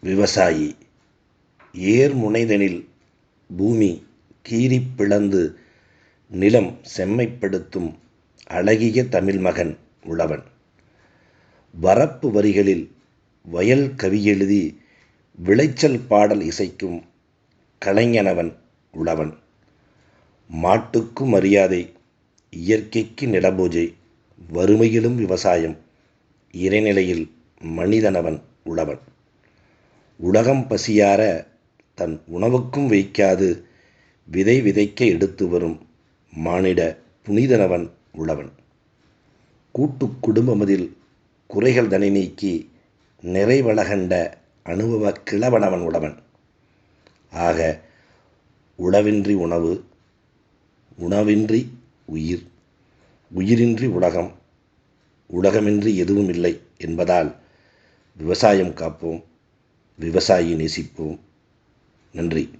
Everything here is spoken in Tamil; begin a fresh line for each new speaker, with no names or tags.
விவசாயி. ஏர் முனைதனில் பூமி கீறிப் பிளந்து நிலம் செம்மைப்படுத்தும் அழகிய தமிழ்மகன் உழவன். வரப்பு வரிகளில் வயல் கவியெழுதி விளைச்சல் பாடல் இசைக்கும் கலைஞனவன் உழவன். மாட்டுக்கு மரியாதை இயற்கைக்கு நிலபூஜை வறுமையிலும் விவசாயம் இறைநிலையில் மனிதனவன் உழவன். உலகம் பசியார தன் உணவுக்கும் வைக்காது விதை விதைக்க எடுத்து வரும் மானிட புனிதனவன் உழவன் கூட்டு குடும்பமதில் குறைகள் தனி நீக்கி நிறைவளகண்ட அனுபவ கிழவனவன் உழவன் ஆக உழவின்றி உணவு உணவின்றி உயிர் உயிரின்றி உலகம் உலகமின்றி எதுவும் இல்லை என்பதால் விவசாயம் காப்போம். விவசாயி நேசிப்போம். நன்றி.